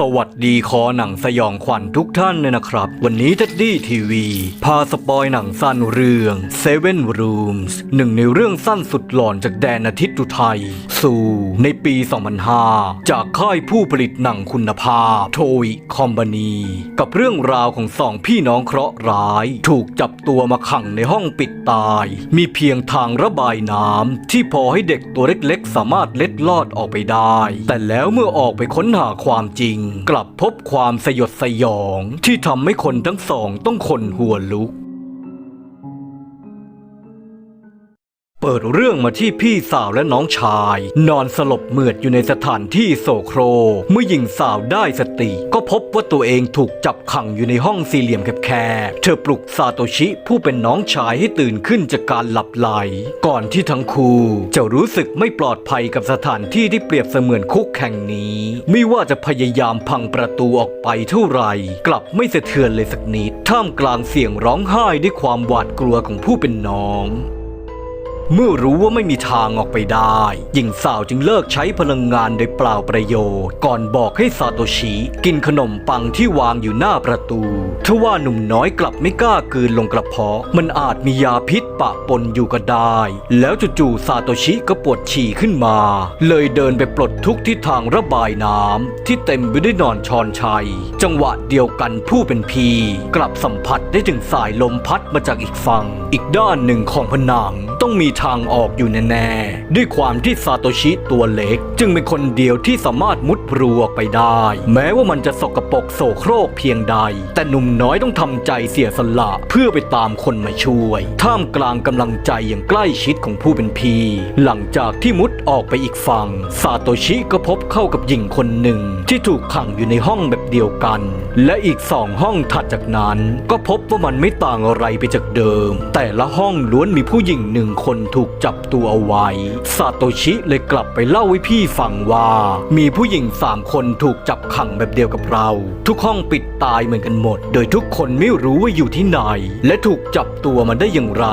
สวัสดีคอหนังสยองขวัญทุกท่านเลยนะครับ วันนี้ทัดดี้ทีวี พาสปอยหนังสั้นเรื่อง Seven Rooms หนึ่งในเรื่องสั้นสุดหลอนจากแดนอาทิตย์อุทัยสู่ในปี 2005 จากค่ายผู้ผลิตหนังคุณภาพโทยคอมบานีกับเรื่องราวของสองพี่น้องเคราะห์ร้าย ถูกจับตัวมาขังในห้องปิดตาย มีเพียงทางระบายน้ำที่พอให้เด็กตัวเล็กๆ สามารถเล็ดลอดออกไปได้ แต่แล้วเมื่อออกไปค้นหาความจริงกลับพบความสยดสยอง ที่ทำให้คนทั้งสองต้องขนหัวลุก ปิดเรื่องมาที่พี่สาวและน้องชาย นอนสลบเหมือดอยู่ในสถานที่โศโคร เมื่อหญิงสาวได้สติ ก็พบว่าตัวเองถูกจับขังอยู่ในห้องสี่เหลี่ยมแคบๆเธอปลุกซาโตชิผู้เป็นน้องชายให้ตื่นขึ้นจากการหลับไหล ก่อนที่ทั้งคู่จะรู้สึกไม่ปลอดภัยกับสถานที่ที่เปรียบเสมือนคุกแห่งนี้ ไม่ว่าจะพยายามพังประตูออกไปเท่าไหร่ กลับไม่สะเทือนเลยสักนิดท่ามกลางเสียงร้องไห้ด้วยความหวาดกลัวของผู้เป็นน้อง เมื่อรู้ว่าไม่มีทางออกไปได้หญิงสาวจึงเลิกใช้พลังงานโดยเปล่าประโยชน์ ก่อนบอกให้ซาโตชิ กินขนมปังที่วางอยู่หน้าประตูทว่าหนุ่มน้อยกลับไม่กล้ากืนลงกระเพาะ มันอาจมียาพิษปะปนอยู่ก็ได้ แล้วจู่ๆซาโตชิก็ปวดฉี่ขึ้นมา เลยเดินไปปลดทุกข์ที่ทางระบายน้ำที่เต็มไปด้วยนอนชอนชัย จังหวะเดียวกันผู้เป็นพีกลับสัมผัสได้ถึงสายลมพัดมาจากอีกฝั่ง อีกด้านหนึ่งของผนังต้องมีทางออกอยู่แน่ๆ ด้วยความที่ซาโตชิตัวเล็ก จึงเป็นคนเดียวที่สามารถมุดปรูออกไปได้ แม้ว่ามันจะสกปรกโสโครกเพียงใด แต่หนุ่มน้อยต้องทำใจเสียสละเพื่อไปตามคนมาช่วย ท่ามกลางกำลังใจอย่างใกล้ชิดของผู้เป็นพี่ หลังจากที่มุดออกไปอีกฝั่งซาโตชิก็พบเข้ากับหญิงคนหนึ่ง ที่ถูกขังอยู่ในห้องแบบเดียวกัน และอีกสองห้องถัดจากนั้น ก็พบว่ามันไม่ต่างอะไรไปจากเดิม แต่ละห้องล้วนมีผู้หญิงหนึ่งคนถูกจับตัวเอาไว้ซาโตชิเลยกลับไปเล่าให้พี่ฟังว่า มีผู้หญิงสามคนถูกจับขังแบบเดียวกับเรา ทุกห้องปิดตายเหมือนกันหมด โดยทุกคนไม่รู้ว่าอยู่ที่ไหน และถูกจับตัวมาได้อย่างไร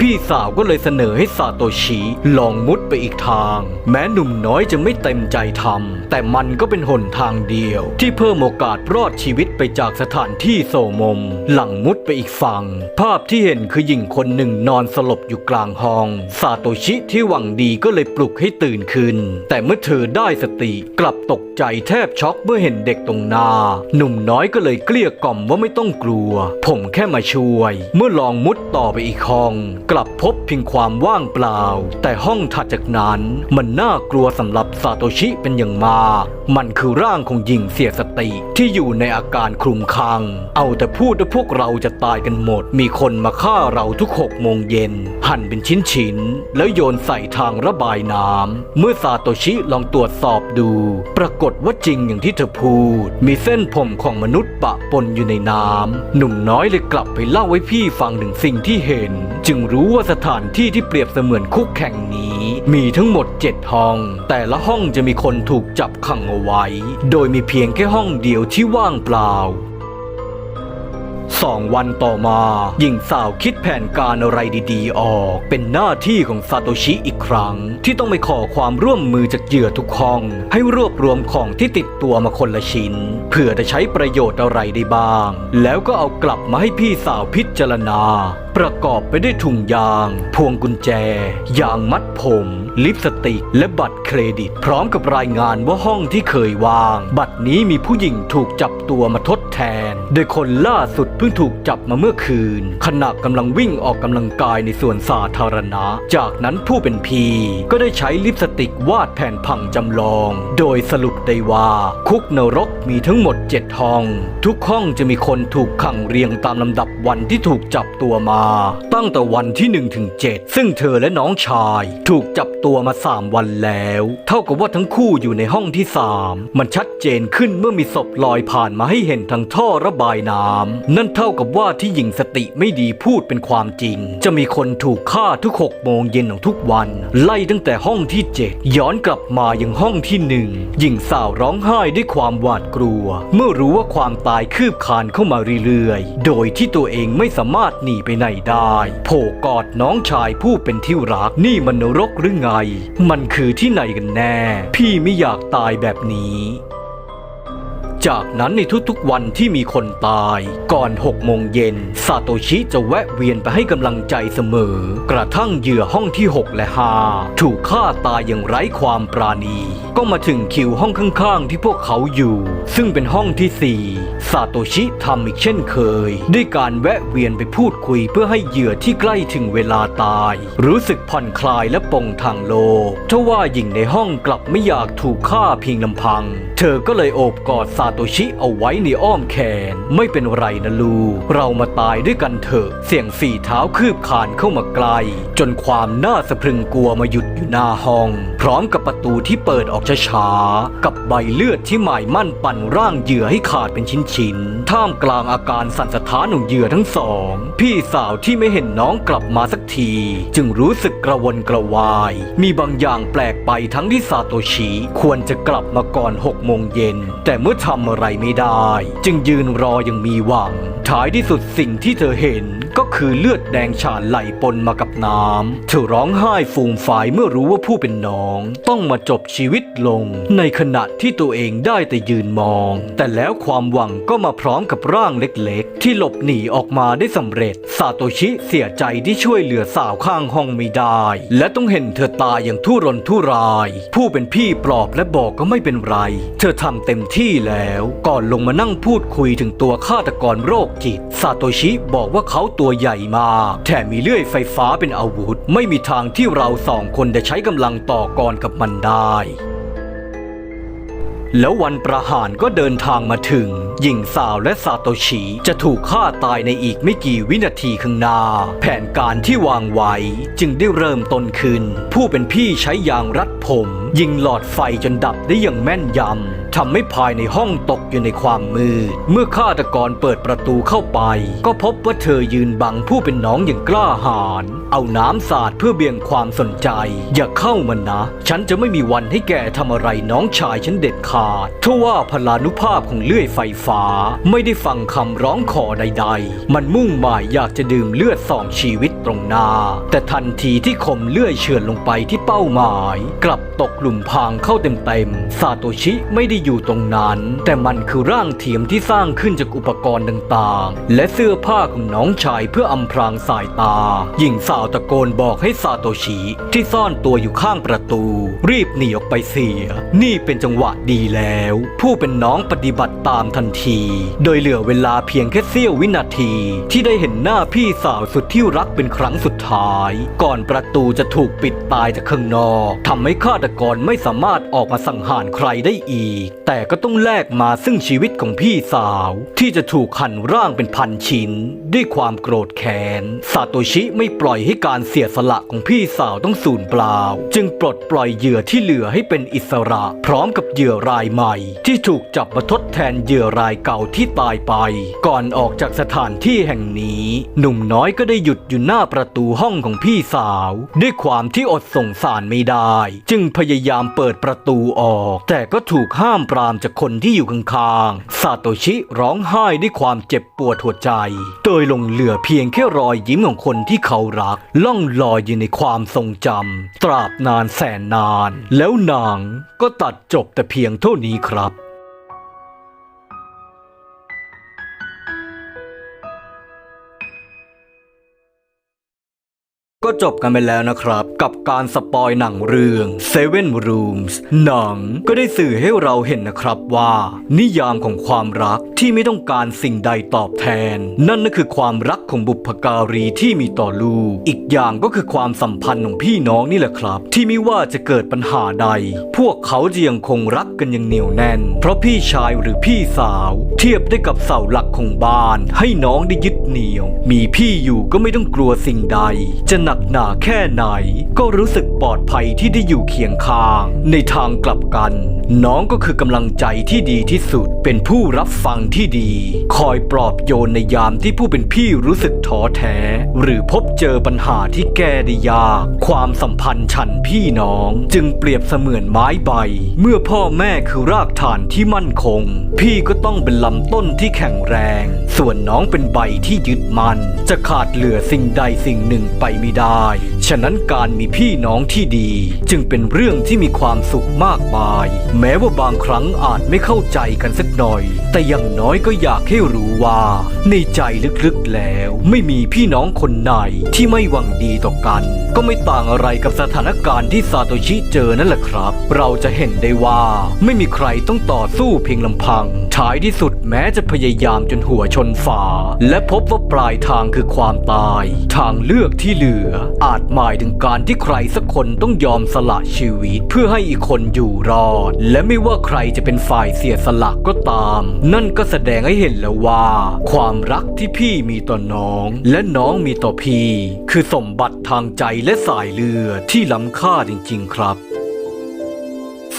พี่สาวก็เลยเสนอให้ซาโตชิลองมุดไปอีกทาง แม้หนุ่มน้อยจะไม่เต็มใจทำแต่มันก็เป็นหนทางเดียว ที่เพิ่มโอกาสรอดชีวิตไปจากสถานที่โสมม หลังมุดไปอีกฝั่ง ภาพที่เห็นคือหญิงคนหนึ่งนอนสลบอยู่กลางห้อง ซาโตชิที่หวังดีก็เลยปลุกให้ตื่นขึ้น แต่เมื่อเธอได้สติกลับตกใจแทบช็อกเมื่อเห็นเด็กตรงหน้า หนุ่มน้อยก็เลยเกลี้ยกล่อมว่าไม่ต้องกลัว ผมแค่มาช่วย เมื่อลองมุดต่อไปอีกห้อง กลับพบเพียงความว่างเปล่า แต่ห้องถัดจากนั้นมันน่ากลัวสำหรับซาโตชิเป็นอย่างมาก มันคือร่างของหญิงเสียสติที่อยู่ในอาการคลุมคลัง เอาแต่พูดว่าพวกเราจะตายกันหมด มีคนมาฆ่าเราทุกหกโมงเย็น หั่นเป็นชิ้นๆ แล้วโยนใส่ทางระบายน้ำ เมื่อซาโตชิลองตรวจสอบดู ปรากฏว่าจริงอย่างที่เธอพูด มีเส้นผมของมนุษย์ปะปนอยู่ในน้ำ หนุ่มน้อยเลยกลับไปเล่าให้พี่ฟังถึงสิ่งที่เห็น จึงรู้ว่าสถานที่ที่เปรียบเสมือนคุกแห่งนี้ มีทั้งหมด 7 ห้อง แต่ละห้องจะมีคนถูกจับขังเอาไว้ โดยมีเพียงแค่ห้องเดียวที่ว่างเปล่าสองวันต่อมาหญิงสาวคิดแผนการอะไรดีๆ ออก เป็นหน้าที่ของซาโตชิอีกครั้ง ที่ต้องไปขอความร่วมมือจากเหยื่อทุกห้อง ให้รวบรวมของที่ติดตัวมาคนละชิ้น เพื่อจะใช้ประโยชน์อะไรได้บ้าง แล้วก็เอากลับมาให้พี่สาวพิจารณา ประกอบไปด้วยถุงยาง พวงกุญแจ ยางมัดผม ลิปสติก และบัตรเครดิต พร้อมกับรายงานว่าห้องที่เคยวาง บัตรนี้มีผู้หญิงถูกจับตัวมาทดแทน โดยคนล่าสุดเพิ่งถูกจับมาเมื่อคืน ขณะกำลังวิ่งออกกำลังกายในส่วนสาธารณะ จากนั้นผู้เป็นพีก็ได้ใช้ลิปสติกวาดแผนผังจำลอง โดยสรุปได้ว่าคุกนรกมีทั้งหมด 7 ห้อง ทุกห้องจะมีคนถูกขังเรียงตามลำดับวันที่ถูกจับตัวมา ตั้งแต่วันที่1ถึง7ซึ่งเธอและน้องชาย ถูกจับตัวัวมา3วันแล้ว เท่ากับว่าทั้งคู่อยู่ในห้องที่3มันชัดเจนขึ้นเมื่อมีศพลอยผ่านมาให้เห็นทางท่อระบายน้ำนั่นเท่ากับว่าที่หญิงสติไม่ดีพูดเป็นความจริง จะมีคนถูกฆ่าทุก6โมงเย็นของทุกวัน ไล่ตั้งแต่ห้องที่7ย้อนกลับมายังห้องที่หนึ่งหญิงสาวร้องไห้ด้วยความหวาดกลัว เมื่อรู้ว่าความตายคืบคานเข้ามาเรื่อยๆ โดยที่ตัวเองไม่สามารถหนีไปไหนได้ โผกอดน้องชายผู้เป็นที่รักนี่มันนรกหรือไงมันคือที่ไหนกันแน่ พี่ไม่อยากตายแบบนี้ จากนั้นในทุกๆวันที่มีคนตายก่อน 6 โมงเย็นซาโตชิจะแวะเวียนไปให้กำลังใจเสมอ กระทั่งเหยื่อห้องที่ 6 และ 5 ถูกฆ่าตายอย่างไร้ความปราณี ก็มาถึงคิวห้องข้างๆ ที่พวกเขาอยู่ ซึ่งเป็นห้องที่ 4ซาโตชิทำอีกเช่นเคย ด้วยการแวะเวียนไปพูดคุยเพื่อให้เหยื่อที่ใกล้ถึงเวลาตาย รู้สึกผ่อนคลายและปลงทางโลกทว่าหญิงในห้องกลับไม่อยากถูกฆ่าเพียงลำพัง เธอก็เลยโอบกอดซาโตชิเอาไว้ในอ้อมแขน ไม่เป็นไรนะลูก เรามาตายด้วยกันเถอะ เสียงฝีเท้าคืบคานเข้ามาไกล จนความน่าสะพรึงกลัวมาหยุดอยู่หน้าห้อง พร้อมกับประตูที่เปิดออกช้าๆกับใบเลือดที่หมายมั่นปั่นร่างเหยื่อให้ขาดเป็นชิ้นๆท่ามกลางอาการสั่นสะท้านของเหยื่อทั้งสอง พี่สาวที่ไม่เห็นน้องกลับมาสักที จึงรู้สึกกระวนกระวาย มีบางอย่างแปลกไปทั้งที่ซาโตชิควรจะกลับมาก่อน6โมงเย็นแต่เมื่อทำอะไรไม่ได้ จึงยืนรออย่างมีหวังท้ายที่สุดสิ่งที่เธอเห็น ก็คือเลือดแดงฉานไหลปนมากับน้ำเธอร้องไห้ฟูมฟายเมื่อรู้ว่าผู้เป็นน้อง ต้องมาจบชีวิตลง ในขณะที่ตัวเองได้แต่ยืนมอง แต่แล้วความหวังก็มาพร้อมกับร่างเล็กๆ ที่หลบหนีออกมาได้สำเร็จซาโตชิเสียใจที่ช่วยเหลือสาวข้างห้องไม่ได้ และต้องเห็นเธอตายอย่างทุรนทุราย ผู้เป็นพี่ปลอบและบอกก็ไม่เป็นไร เธอทำเต็มที่แล้ว ก่อนลงมานั่งพูดคุยถึงตัวฆาตกรโรคจิตซาโตชิบอกว่าเขาตัววใหญ่มาก แถมมีเลื่อยไฟฟ้าเป็นอาวุธ ไม่มีทางที่เราสองคนจะใช้กำลังต่อกรกับมันได้ แล้ววันประหารก็เดินทางมาถึง หญิงสาวและซาโตชิจะถูกฆ่าตายในอีกไม่กี่วินาทีข้างหน้า แผนการที่วางไว้ จึงได้เริ่มต้นขึ้น ผู้เป็นพี่ใช้ยางรัดผม ยิงหลอดไฟจนดับได้อย่างแม่นยำทำให้ภายในห้องตกอยู่ในความมืด เมื่อฆาตกรเปิดประตูเข้าไป ก็พบว่าเธอยืนบังผู้เป็นน้องอย่างกล้าหาญ เอาน้ำสาดเพื่อเบี่ยงความสนใจ อย่าเข้ามันนะ ฉันจะไม่มีวันให้แกทำอะไรน้องชายฉันเด็ดขาดทว่าพลานุภาพของเลื่อยไฟฟ้า ไม่ได้ฟังคำร้องขอใด ๆ มันมุ่งหมายอยากจะดื่มเลือดสองชีวิตตรงหน้า แต่ทันทีที่คมเลื่อยเฉือนลงไปที่เป้าหมาย กลับตกหลุมพรางเข้าเต็มๆซาโตชิไม่ได้อยู่ตรงนั้น แต่มันคือร่างเทียมที่สร้างขึ้นจากอุปกรณ์ต่างๆ และเสื้อผ้าของน้องชายเพื่ออำพรางสายตา หญิงสาวตะโกนบอกให้ซาโตชิที่ซ่อนตัวอยู่ข้างประตู รีบหนีออกไปเสีย นี่เป็นจังหวะดีแล้ว ผู้เป็นน้องปฏิบัติตามทันที โดยเหลือเวลาเพียงแค่เสี้ยววินาที ที่ได้เห็นหน้าพี่สาวสุดที่รักเป็นครั้งสุดท้าย ก่อนประตูจะถูกปิดตายจากข้างนอกทำให้ฆาตกรไม่สามารถออกมาสังหารใครได้อีก แต่ก็ต้องแลกมาซึ่งชีวิตของพี่สาว ที่จะถูกหั่นร่างเป็นพันชิ้น ด้วยความโกรธแค้นซาโตชิไม่ปล่อยให้การเสียสละของพี่สาวต้องสูญเปล่า จึงปลดปล่อยเหยื่อที่เหลือให้เป็นอิสระ พร้อมกับเหยื่อรายใหม่ ที่ถูกจับมาทดแทนเหยื่อรายเก่าที่ตายไป ก่อนออกจากสถานที่แห่งนี้ หนุ่มน้อยก็ได้หยุดอยู่หน้าประตูห้องของพี่สาว ด้วยความที่อดสงสารไม่ได้ จึงพยายามเปิดประตูออก แต่ก็ถูกห้ามปรามจากคนที่อยู่ข้างๆซาโตชิร้องไห้ด้วยความเจ็บปวดหัวใจโดยลงเหลือเพียงแค่รอยยิ้มของคนที่เขารัก ล่องลอยอยู่ในความทรงจำตราบนานแสนนาน แล้วนางก็ตัดจบแต่เพียงเท่านี้ครับ ก็จบกันไปแล้วนะครับ กับการสปอยหนังเรื่อง Seven Rooms หนังก็ได้สื่อให้เราเห็นนะครับว่า นิยามของความรักที่ไม่ต้องการสิ่งใดตอบแทน นั่นก็คือความรักของบุพการีที่มีต่อลูก อีกอย่างก็คือความสัมพันธ์ของพี่น้องนี่แหละครับ ที่ไม่ว่าจะเกิดปัญหาใด พวกเขาจะยังคงรักกันอย่างเหนียวแน่น เพราะพี่ชายหรือพี่สาว เทียบได้กับเสาหลักของบ้าน ให้น้องได้ยึด เหนียว มีพี่อยู่ก็ไม่ต้องกลัวสิ่งใด จะหนักหนาแค่ไหน ก็รู้สึกปลอดภัยที่ได้อยู่เคียงข้าง ในทางกลับกัน น้องก็คือกำลังใจที่ดีที่สุด เป็นผู้รับฟังที่ดี คอยปลอบโยนในยามที่ผู้เป็นพี่รู้สึกท้อแท้ หรือพบเจอปัญหาที่แก้ได้ยาก ความสัมพันธ์ฉันพี่น้อง จึงเปรียบเสมือนไม้ใบ เมื่อพ่อแม่คือรากฐานที่มั่นคง พี่ก็ต้องเป็นลำต้นที่แข็งแรง ส่วนน้องเป็นใบที่ยึดมัน่นจะขาดเหลือสิ่งใดสิ่งหนึ่งไปไม่ได้ ฉะนั้นการมีพี่น้องที่ดี จึงเป็นเรื่องที่มีความสุขมากมาย แม้ว่าบางครั้งอาจไม่เข้าใจกันสักหน่อย แต่อย่างน้อยก็อยากให้รู้ว่า ในใจลึกๆแล้ว ไม่มีพี่น้องคนไหนที่ไม่หวังดีต่อกัน ก็ไม่ต่างอะไรกับสถานการณ์ที่ซาโตชิเจอนั่นแหละครับ เราจะเห็นได้ว่าไม่มีใครต้องต่อสู้เพียงลำพังท้ายที่สุด แม้จะพยายามจนหัวชนฝา และพบว่าปลายทางคือความตาย ทางเลือกที่เหลือ อาจหมายถึงการที่ใครสักคนต้องยอมสละชีวิต เพื่อให้อีกคนอยู่รอด และไม่ว่าใครจะเป็นฝ่ายเสียสละก็ตาม นั่นก็แสดงให้เห็นแล้วว่า ความรักที่พี่มีต่อน้อง และน้องมีต่อพี่ คือสมบัติทางใจและสายเลือดที่ล้ำค่าจริง ๆ ครับ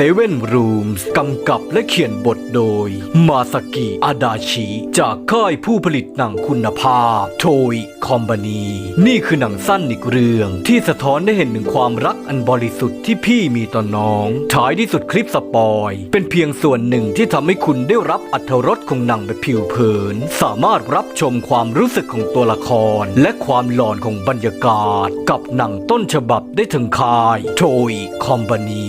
เซเว่นรูมส์กำกับและเขียนบทโดย มาสกิ อาดาชิ จากค่ายผู้ผลิตหนังคุณภาพ โทยคอมบานี นี่คือหนังสั้นอีกเรื่อง ที่สะท้อนได้เห็นถึงความรักอันบริสุทธิ์ที่พี่มีต่อน้องท้ายที่สุดคลิปสปอย เป็นเพียงส่วนหนึ่งที่ทำให้คุณได้รับอัธรสของหนังแบบผิวเผิน สามารถรับชมความรู้สึกของตัวละคร และความหลอนของบรรยากาศ กับหนังต้นฉบับได้ถึงค่าย โทยคอมบานี